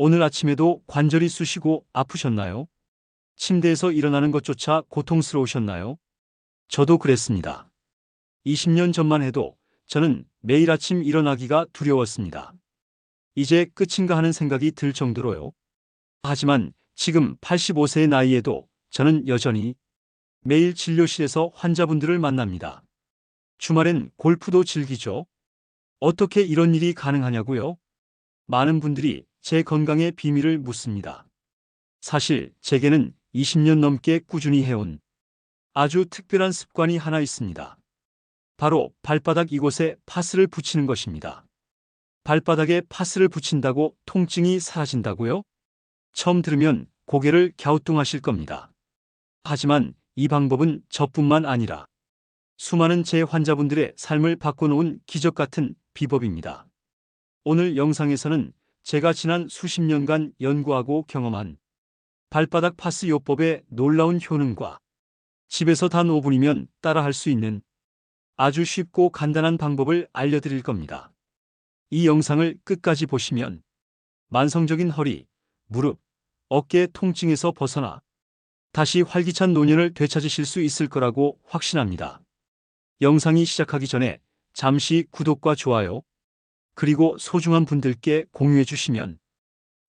오늘 아침에도 관절이 쑤시고 아프셨나요? 침대에서 일어나는 것조차 고통스러우셨나요? 저도 그랬습니다. 20년 전만 해도 저는 매일 아침 일어나기가 두려웠습니다. 이제 끝인가 하는 생각이 들 정도로요. 하지만 지금 85세의 나이에도 저는 여전히 매일 진료실에서 환자분들을 만납니다. 주말엔 골프도 즐기죠. 어떻게 이런 일이 가능하냐고요? 많은 분들이 제 건강의 비밀을 묻습니다. 사실 제게는 20년 넘게 꾸준히 해온 아주 특별한 습관이 하나 있습니다. 바로 발바닥 이곳에 파스를 붙이는 것입니다. 발바닥에 파스를 붙인다고 통증이 사라진다고요? 처음 들으면 고개를 갸우뚱하실 겁니다. 하지만 이 방법은 저뿐만 아니라 수많은 제 환자분들의 삶을 바꿔놓은 기적 같은 비법입니다. 오늘 영상에서는 제가 지난 수십 년간 연구하고 경험한 발바닥 파스 요법의 놀라운 효능과 집에서 단 5분이면 따라할 수 있는 아주 쉽고 간단한 방법을 알려드릴 겁니다. 이 영상을 끝까지 보시면 만성적인 허리, 무릎, 어깨 통증에서 벗어나 다시 활기찬 노년을 되찾으실 수 있을 거라고 확신합니다. 영상이 시작하기 전에 잠시 구독과 좋아요, 그리고 소중한 분들께 공유해 주시면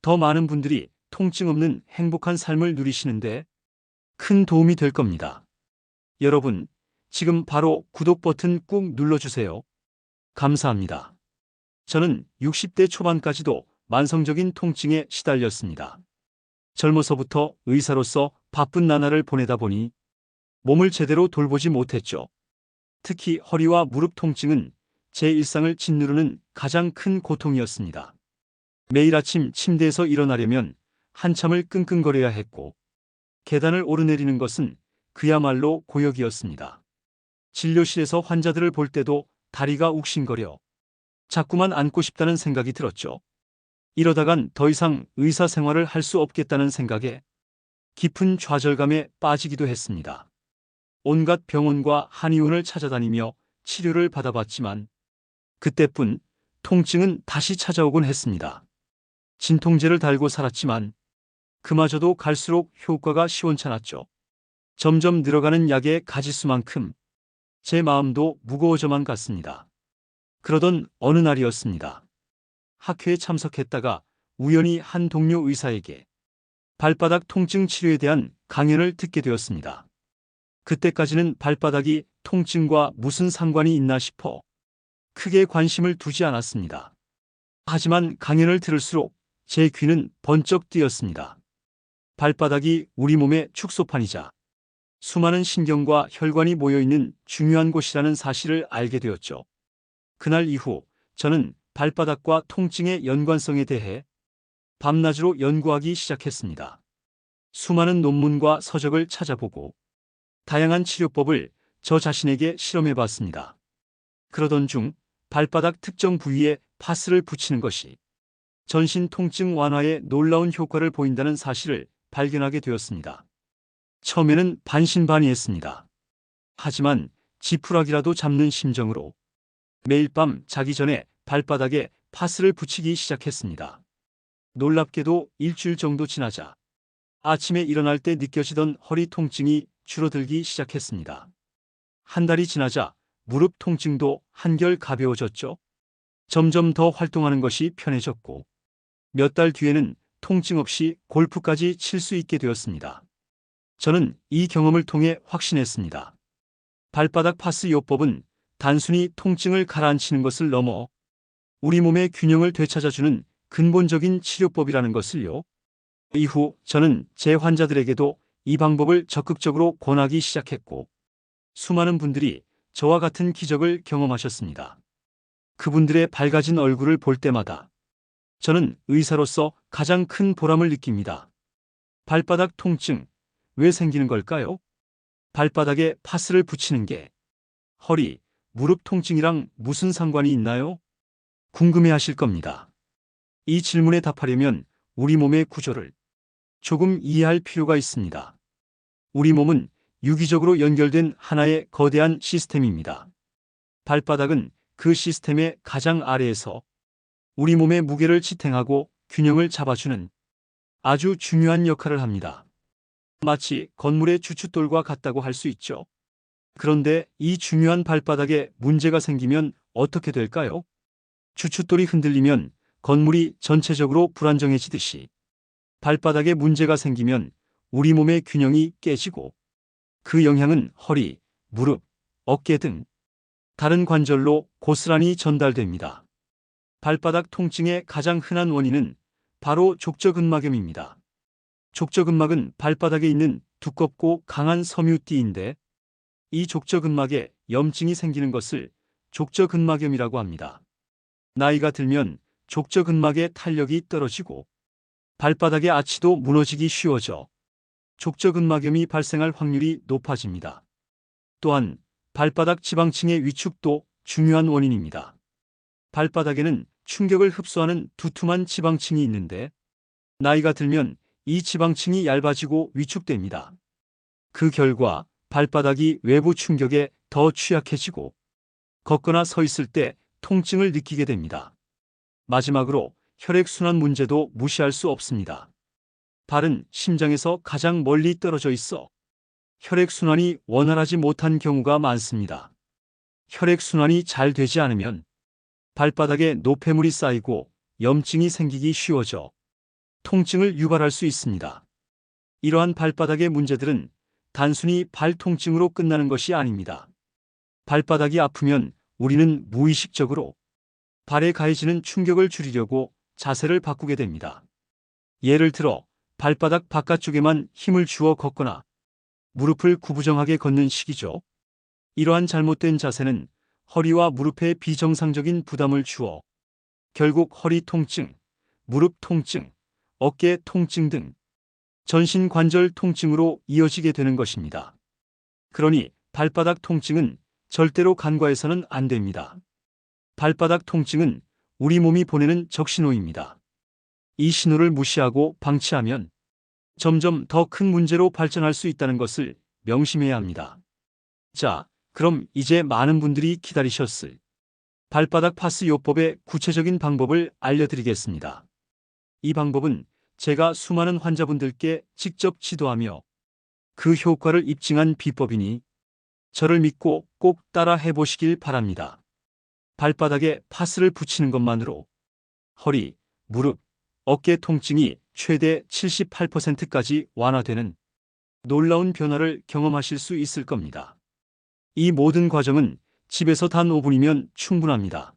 더 많은 분들이 통증 없는 행복한 삶을 누리시는데 큰 도움이 될 겁니다. 여러분, 지금 바로 구독 버튼 꾹 눌러주세요. 감사합니다. 저는 60대 초반까지도 만성적인 통증에 시달렸습니다. 젊어서부터 의사로서 바쁜 나날을 보내다 보니 몸을 제대로 돌보지 못했죠. 특히 허리와 무릎 통증은 제 일상을 짓누르는 가장 큰 고통이었습니다. 매일 아침 침대에서 일어나려면 한참을 끙끙거려야 했고 계단을 오르내리는 것은 그야말로 고역이었습니다. 진료실에서 환자들을 볼 때도 다리가 욱신거려 자꾸만 앉고 싶다는 생각이 들었죠. 이러다간 더 이상 의사 생활을 할 수 없겠다는 생각에 깊은 좌절감에 빠지기도 했습니다. 온갖 병원과 한의원을 찾아다니며 치료를 받아봤지만 그때뿐 통증은 다시 찾아오곤 했습니다. 진통제를 달고 살았지만 그마저도 갈수록 효과가 시원찮았죠. 점점 늘어가는 약의 가지수만큼 제 마음도 무거워져만 갔습니다. 그러던 어느 날이었습니다. 학회에 참석했다가 우연히 한 동료 의사에게 발바닥 통증 치료에 대한 강연을 듣게 되었습니다. 그때까지는 발바닥이 통증과 무슨 상관이 있나 싶어 크게 관심을 두지 않았습니다. 하지만 강연을 들을수록 제 귀는 번쩍 뜨였습니다. 발바닥이 우리 몸의 축소판이자 수많은 신경과 혈관이 모여있는 중요한 곳이라는 사실을 알게 되었죠. 그날 이후 저는 발바닥과 통증의 연관성에 대해 밤낮으로 연구하기 시작했습니다. 수많은 논문과 서적을 찾아보고 다양한 치료법을 저 자신에게 실험해 봤습니다. 그러던 중 발바닥 특정 부위에 파스를 붙이는 것이 전신 통증 완화에 놀라운 효과를 보인다는 사실을 발견하게 되었습니다. 처음에는 반신반의했습니다. 하지만 지푸라기라도 잡는 심정으로 매일 밤 자기 전에 발바닥에 파스를 붙이기 시작했습니다. 놀랍게도 일주일 정도 지나자 아침에 일어날 때 느껴지던 허리 통증이 줄어들기 시작했습니다. 한 달이 지나자 무릎 통증도 한결 가벼워졌죠. 점점 더 활동하는 것이 편해졌고 몇 달 뒤에는 통증 없이 골프까지 칠 수 있게 되었습니다. 저는 이 경험을 통해 확신했습니다. 발바닥 파스 요법은 단순히 통증을 가라앉히는 것을 넘어 우리 몸의 균형을 되찾아주는 근본적인 치료법이라는 것을요. 이후 저는 제 환자들에게도 이 방법을 적극적으로 권하기 시작했고 수많은 분들이 저와 같은 기적을 경험하셨습니다. 그분들의 밝아진 얼굴을 볼 때마다 저는 의사로서 가장 큰 보람을 느낍니다. 발바닥 통증, 왜 생기는 걸까요? 발바닥에 파스를 붙이는 게 허리, 무릎 통증이랑 무슨 상관이 있나요? 궁금해 하실 겁니다. 이 질문에 답하려면 우리 몸의 구조를 조금 이해할 필요가 있습니다. 우리 몸은 유기적으로 연결된 하나의 거대한 시스템입니다. 발바닥은 그 시스템의 가장 아래에서 우리 몸의 무게를 지탱하고 균형을 잡아주는 아주 중요한 역할을 합니다. 마치 건물의 주춧돌과 같다고 할 수 있죠. 그런데 이 중요한 발바닥에 문제가 생기면 어떻게 될까요? 주춧돌이 흔들리면 건물이 전체적으로 불안정해지듯이 발바닥에 문제가 생기면 우리 몸의 균형이 깨지고 그 영향은 허리, 무릎, 어깨 등 다른 관절로 고스란히 전달됩니다. 발바닥 통증의 가장 흔한 원인은 바로 족저근막염입니다. 족저근막은 발바닥에 있는 두껍고 강한 섬유띠인데 이 족저근막에 염증이 생기는 것을 족저근막염이라고 합니다. 나이가 들면 족저근막의 탄력이 떨어지고 발바닥의 아치도 무너지기 쉬워져 족저근막염이 발생할 확률이 높아집니다. 또한 발바닥 지방층의 위축도 중요한 원인입니다. 발바닥에는 충격을 흡수하는 두툼한 지방층이 있는데 나이가 들면 이 지방층이 얇아지고 위축됩니다. 그 결과 발바닥이 외부 충격에 더 취약해지고 걷거나 서 있을 때 통증을 느끼게 됩니다. 마지막으로 혈액순환 문제도 무시할 수 없습니다. 발은 심장에서 가장 멀리 떨어져 있어 혈액순환이 원활하지 못한 경우가 많습니다. 혈액순환이 잘 되지 않으면 발바닥에 노폐물이 쌓이고 염증이 생기기 쉬워져 통증을 유발할 수 있습니다. 이러한 발바닥의 문제들은 단순히 발 통증으로 끝나는 것이 아닙니다. 발바닥이 아프면 우리는 무의식적으로 발에 가해지는 충격을 줄이려고 자세를 바꾸게 됩니다. 예를 들어 발바닥 바깥쪽에만 힘을 주어 걷거나 무릎을 구부정하게 걷는 식이죠. 이러한 잘못된 자세는 허리와 무릎에 비정상적인 부담을 주어 결국 허리 통증, 무릎 통증, 어깨 통증 등 전신 관절 통증으로 이어지게 되는 것입니다. 그러니 발바닥 통증은 절대로 간과해서는 안 됩니다. 발바닥 통증은 우리 몸이 보내는 적신호입니다. 이 신호를 무시하고 방치하면 점점 더 큰 문제로 발전할 수 있다는 것을 명심해야 합니다. 자, 그럼 이제 많은 분들이 기다리셨을 발바닥 파스 요법의 구체적인 방법을 알려드리겠습니다. 이 방법은 제가 수많은 환자분들께 직접 지도하며 그 효과를 입증한 비법이니 저를 믿고 꼭 따라 해보시길 바랍니다. 발바닥에 파스를 붙이는 것만으로 허리, 무릎, 어깨 통증이 최대 78%까지 완화되는 놀라운 변화를 경험하실 수 있을 겁니다. 이 모든 과정은 집에서 단 5분이면 충분합니다.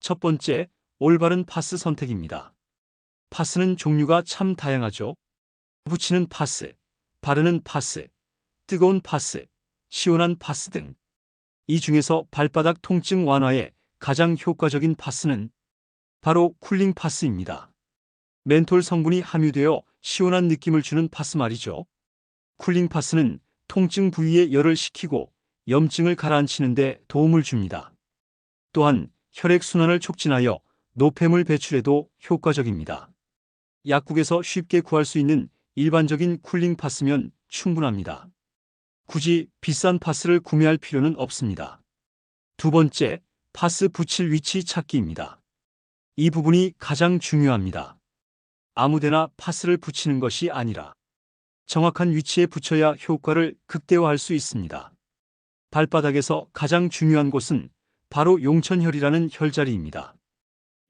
첫 번째, 올바른 파스 선택입니다. 파스는 종류가 참 다양하죠. 붙이는 파스, 바르는 파스, 뜨거운 파스, 시원한 파스 등. 이 중에서 발바닥 통증 완화에 가장 효과적인 파스는 바로 쿨링 파스입니다. 멘톨 성분이 함유되어 시원한 느낌을 주는 파스 말이죠. 쿨링 파스는 통증 부위에 열을 식히고 염증을 가라앉히는 데 도움을 줍니다. 또한 혈액순환을 촉진하여 노폐물 배출에도 효과적입니다. 약국에서 쉽게 구할 수 있는 일반적인 쿨링 파스면 충분합니다. 굳이 비싼 파스를 구매할 필요는 없습니다. 두 번째, 파스 붙일 위치 찾기입니다. 이 부분이 가장 중요합니다. 아무데나 파스를 붙이는 것이 아니라 정확한 위치에 붙여야 효과를 극대화할 수 있습니다. 발바닥에서 가장 중요한 곳은 바로 용천혈이라는 혈자리입니다.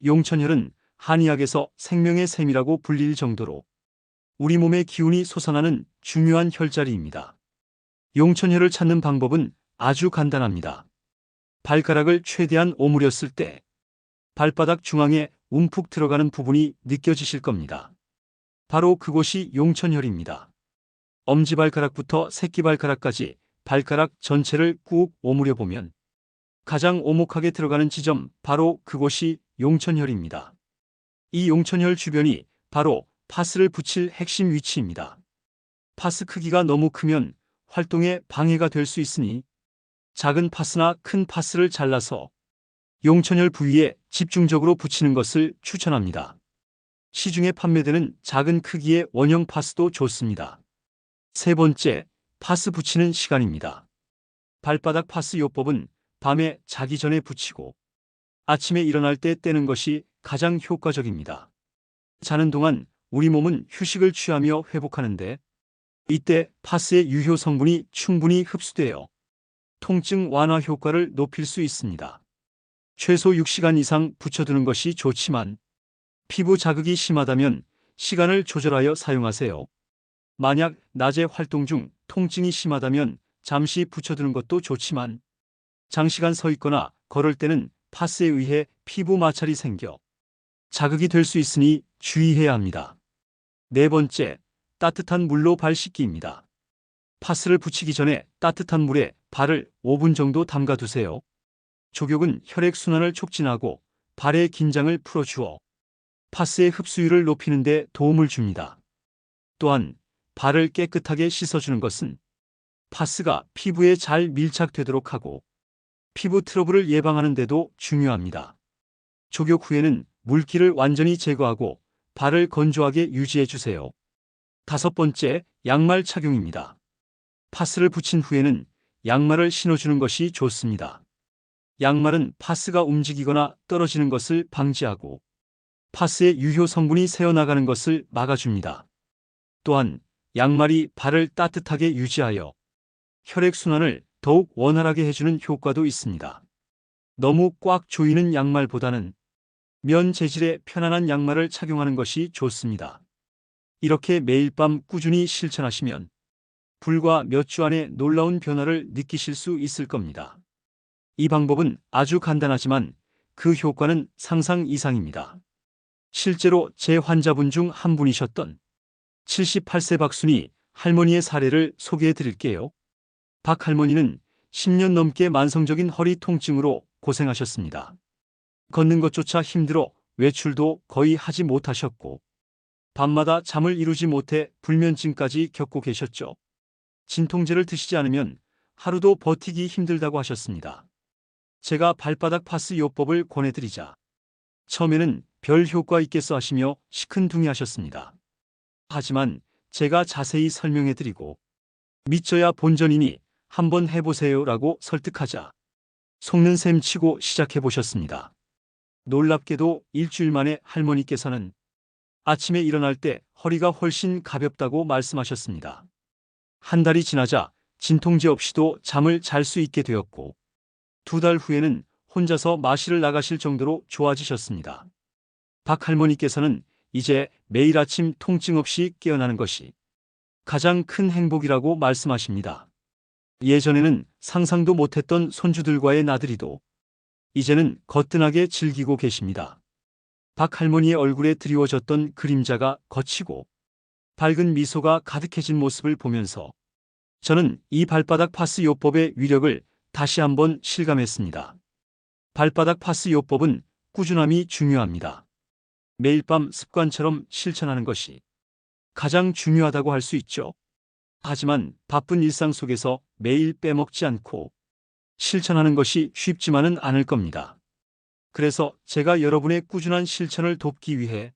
용천혈은 한의학에서 생명의 샘이라고 불릴 정도로 우리 몸의 기운이 솟아나는 중요한 혈자리입니다. 용천혈을 찾는 방법은 아주 간단합니다. 발가락을 최대한 오므렸을 때 발바닥 중앙에 움푹 들어가는 부분이 느껴지실 겁니다. 바로 그곳이 용천혈입니다. 엄지발가락부터 새끼발가락까지 발가락 전체를 꾹 오므려 보면 가장 오목하게 들어가는 지점 바로 그곳이 용천혈입니다. 이 용천혈 주변이 바로 파스를 붙일 핵심 위치입니다. 파스 크기가 너무 크면 활동에 방해가 될 수 있으니 작은 파스나 큰 파스를 잘라서 용천혈 부위에 집중적으로 붙이는 것을 추천합니다. 시중에 판매되는 작은 크기의 원형 파스도 좋습니다. 세 번째, 파스 붙이는 시간입니다. 발바닥 파스 요법은 밤에 자기 전에 붙이고 아침에 일어날 때 떼는 것이 가장 효과적입니다. 자는 동안 우리 몸은 휴식을 취하며 회복하는데 이때 파스의 유효 성분이 충분히 흡수되어 통증 완화 효과를 높일 수 있습니다. 최소 6시간 이상 붙여두는 것이 좋지만 피부 자극이 심하다면 시간을 조절하여 사용하세요. 만약 낮에 활동 중 통증이 심하다면 잠시 붙여두는 것도 좋지만 장시간 서 있거나 걸을 때는 파스에 의해 피부 마찰이 생겨 자극이 될 수 있으니 주의해야 합니다. 네 번째, 따뜻한 물로 발 씻기입니다. 파스를 붙이기 전에 따뜻한 물에 발을 5분 정도 담가 두세요. 족욕은 혈액순환을 촉진하고 발의 긴장을 풀어주어 파스의 흡수율을 높이는 데 도움을 줍니다. 또한 발을 깨끗하게 씻어주는 것은 파스가 피부에 잘 밀착되도록 하고 피부 트러블을 예방하는 데도 중요합니다. 족욕 후에는 물기를 완전히 제거하고 발을 건조하게 유지해 주세요. 다섯 번째, 양말 착용입니다. 파스를 붙인 후에는 양말을 신어주는 것이 좋습니다. 양말은 파스가 움직이거나 떨어지는 것을 방지하고 파스의 유효 성분이 새어나가는 것을 막아줍니다. 또한 양말이 발을 따뜻하게 유지하여 혈액순환을 더욱 원활하게 해주는 효과도 있습니다. 너무 꽉 조이는 양말보다는 면 재질의 편안한 양말을 착용하는 것이 좋습니다. 이렇게 매일 밤 꾸준히 실천하시면 불과 몇 주 안에 놀라운 변화를 느끼실 수 있을 겁니다. 이 방법은 아주 간단하지만 그 효과는 상상 이상입니다. 실제로 제 환자분 중 한 분이셨던 78세 박순희 할머니의 사례를 소개해 드릴게요. 박 할머니는 10년 넘게 만성적인 허리 통증으로 고생하셨습니다. 걷는 것조차 힘들어 외출도 거의 하지 못하셨고 밤마다 잠을 이루지 못해 불면증까지 겪고 계셨죠. 진통제를 드시지 않으면 하루도 버티기 힘들다고 하셨습니다. 제가 발바닥 파스 요법을 권해드리자 처음에는 별 효과 있겠어 하시며 시큰둥이 하셨습니다. 하지만 제가 자세히 설명해드리고 믿져야 본전이니 한번 해보세요라고 설득하자 속는 셈 치고 시작해보셨습니다. 놀랍게도 일주일 만에 할머니께서는 아침에 일어날 때 허리가 훨씬 가볍다고 말씀하셨습니다. 한 달이 지나자 진통제 없이도 잠을 잘 수 있게 되었고 두 달 후에는 혼자서 마실을 나가실 정도로 좋아지셨습니다. 박 할머니께서는 이제 매일 아침 통증 없이 깨어나는 것이 가장 큰 행복이라고 말씀하십니다. 예전에는 상상도 못했던 손주들과의 나들이도 이제는 거뜬하게 즐기고 계십니다. 박 할머니의 얼굴에 드리워졌던 그림자가 거치고 밝은 미소가 가득해진 모습을 보면서 저는 이 발바닥 파스 요법의 위력을 다시 한번 실감했습니다. 발바닥 파스 요법은 꾸준함이 중요합니다. 매일 밤 습관처럼 실천하는 것이 가장 중요하다고 할 수 있죠. 하지만 바쁜 일상 속에서 매일 빼먹지 않고 실천하는 것이 쉽지만은 않을 겁니다. 그래서 제가 여러분의 꾸준한 실천을 돕기 위해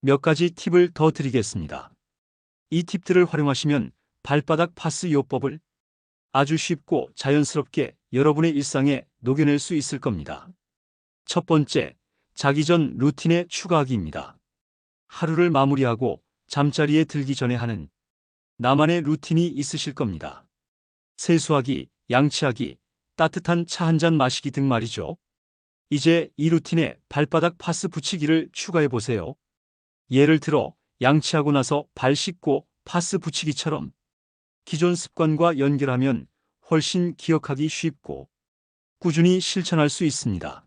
몇 가지 팁을 더 드리겠습니다. 이 팁들을 활용하시면 발바닥 파스 요법을 아주 쉽고 자연스럽게 여러분의 일상에 녹여낼 수 있을 겁니다. 첫 번째, 자기 전 루틴에 추가하기입니다. 하루를 마무리하고 잠자리에 들기 전에 하는 나만의 루틴이 있으실 겁니다. 세수하기, 양치하기, 따뜻한 차 한 잔 마시기 등 말이죠. 이제 이 루틴에 발바닥 파스 붙이기를 추가해 보세요. 예를 들어 양치하고 나서 발 씻고 파스 붙이기처럼 기존 습관과 연결하면 훨씬 기억하기 쉽고 꾸준히 실천할 수 있습니다.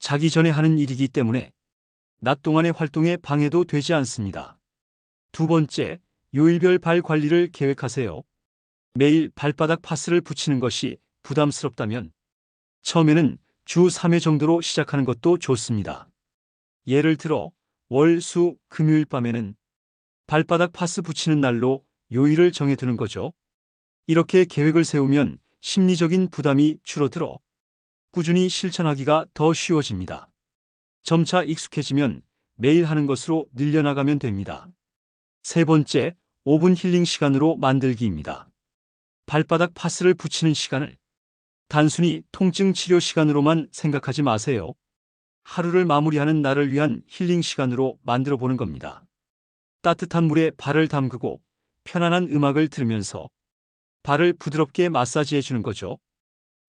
자기 전에 하는 일이기 때문에 낮 동안의 활동에 방해도 되지 않습니다. 두 번째, 요일별 발 관리를 계획하세요. 매일 발바닥 파스를 붙이는 것이 부담스럽다면 처음에는 주 3회 정도로 시작하는 것도 좋습니다. 예를 들어 월, 수, 금요일 밤에는 발바닥 파스 붙이는 날로 요일을 정해 두는 거죠. 이렇게 계획을 세우면 심리적인 부담이 줄어들어 꾸준히 실천하기가 더 쉬워집니다. 점차 익숙해지면 매일 하는 것으로 늘려나가면 됩니다. 세 번째, 5분 힐링 시간으로 만들기입니다. 발바닥 파스를 붙이는 시간을 단순히 통증 치료 시간으로만 생각하지 마세요. 하루를 마무리하는 나를 위한 힐링 시간으로 만들어 보는 겁니다. 따뜻한 물에 발을 담그고 편안한 음악을 들으면서 발을 부드럽게 마사지해 주는 거죠.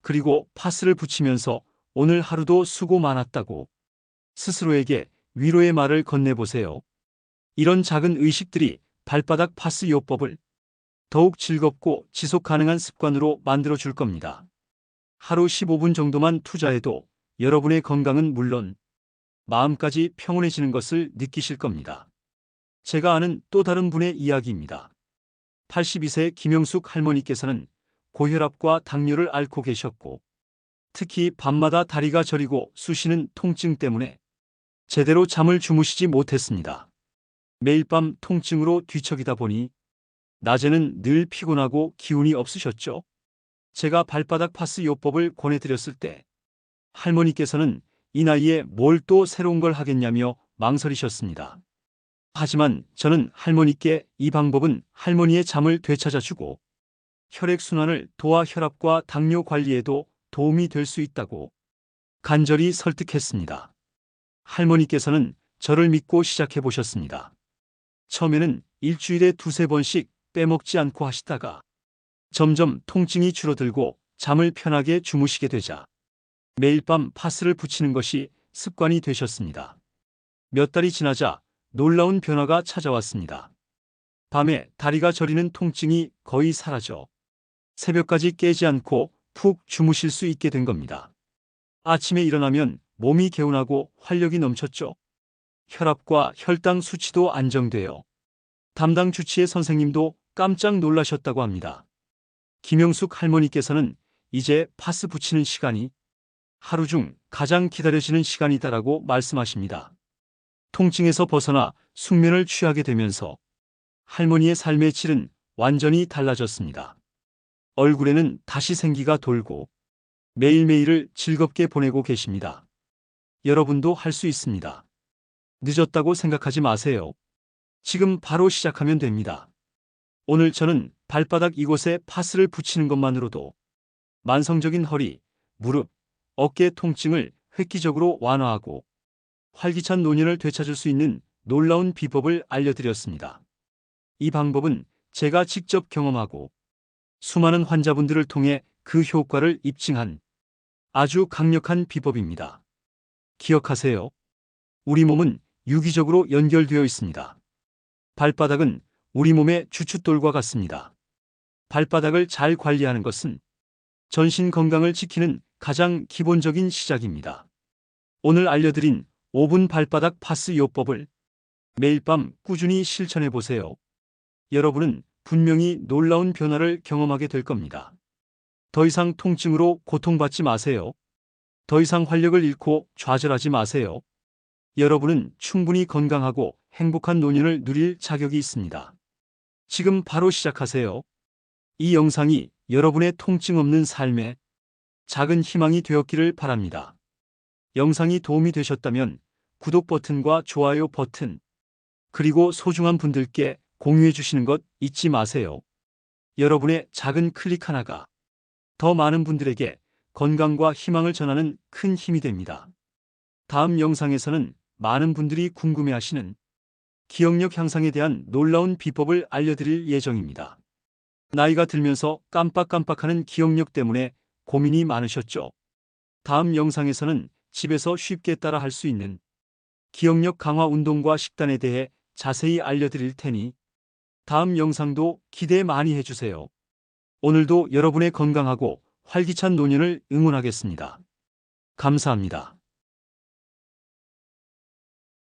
그리고 파스를 붙이면서 오늘 하루도 수고 많았다고 스스로에게 위로의 말을 건네보세요. 이런 작은 의식들이 발바닥 파스 요법을 더욱 즐겁고 지속 가능한 습관으로 만들어 줄 겁니다. 하루 15분 정도만 투자해도 여러분의 건강은 물론 마음까지 평온해지는 것을 느끼실 겁니다. 제가 아는 또 다른 분의 이야기입니다. 82세 김영숙 할머니께서는 고혈압과 당뇨를 앓고 계셨고 특히 밤마다 다리가 저리고 쑤시는 통증 때문에 제대로 잠을 주무시지 못했습니다. 매일 밤 통증으로 뒤척이다 보니 낮에는 늘 피곤하고 기운이 없으셨죠. 제가 발바닥 파스 요법을 권해드렸을 때 할머니께서는 이 나이에 뭘 또 새로운 걸 하겠냐며 망설이셨습니다. 하지만 저는 할머니께 이 방법은 할머니의 잠을 되찾아주고 혈액순환을 도와 혈압과 당뇨 관리에도 도움이 될 수 있다고 간절히 설득했습니다. 할머니께서는 저를 믿고 시작해 보셨습니다. 처음에는 일주일에 두세 번씩 빼먹지 않고 하시다가 점점 통증이 줄어들고 잠을 편하게 주무시게 되자 매일 밤 파스를 붙이는 것이 습관이 되셨습니다. 몇 달이 지나자 놀라운 변화가 찾아왔습니다. 밤에 다리가 저리는 통증이 거의 사라져 새벽까지 깨지 않고 푹 주무실 수 있게 된 겁니다. 아침에 일어나면 몸이 개운하고 활력이 넘쳤죠. 혈압과 혈당 수치도 안정되어 담당 주치의 선생님도 깜짝 놀라셨다고 합니다. 김영숙 할머니께서는 이제 파스 붙이는 시간이 하루 중 가장 기다려지는 시간이다라고 말씀하십니다. 통증에서 벗어나 숙면을 취하게 되면서 할머니의 삶의 질은 완전히 달라졌습니다. 얼굴에는 다시 생기가 돌고 매일매일을 즐겁게 보내고 계십니다. 여러분도 할 수 있습니다. 늦었다고 생각하지 마세요. 지금 바로 시작하면 됩니다. 오늘 저는 발바닥 이곳에 파스를 붙이는 것만으로도 만성적인 허리, 무릎, 어깨 통증을 획기적으로 완화하고 활기찬 노년을 되찾을 수 있는 놀라운 비법을 알려드렸습니다. 이 방법은 제가 직접 경험하고 수많은 환자분들을 통해 그 효과를 입증한 아주 강력한 비법입니다. 기억하세요. 우리 몸은 유기적으로 연결되어 있습니다. 발바닥은 우리 몸의 주춧돌과 같습니다. 발바닥을 잘 관리하는 것은 전신 건강을 지키는 가장 기본적인 시작입니다. 오늘 알려드린 5분 발바닥 파스 요법을 매일 밤 꾸준히 실천해 보세요. 여러분은 분명히 놀라운 변화를 경험하게 될 겁니다. 더 이상 통증으로 고통받지 마세요. 더 이상 활력을 잃고 좌절하지 마세요. 여러분은 충분히 건강하고 행복한 노년을 누릴 자격이 있습니다. 지금 바로 시작하세요. 이 영상이 여러분의 통증 없는 삶에 작은 희망이 되었기를 바랍니다. 영상이 도움이 되셨다면 구독 버튼과 좋아요 버튼, 그리고 소중한 분들께 공유해 주시는 것 잊지 마세요. 여러분의 작은 클릭 하나가 더 많은 분들에게 건강과 희망을 전하는 큰 힘이 됩니다. 다음 영상에서는 많은 분들이 궁금해 하시는 기억력 향상에 대한 놀라운 비법을 알려드릴 예정입니다. 나이가 들면서 깜빡깜빡하는 기억력 때문에 고민이 많으셨죠? 다음 영상에서는 집에서 쉽게 따라 할 수 있는 기억력 강화 운동과 식단에 대해 자세히 알려드릴 테니 다음 영상도 기대 많이 해주세요. 오늘도 여러분의 건강하고 활기찬 노년을 응원하겠습니다. 감사합니다.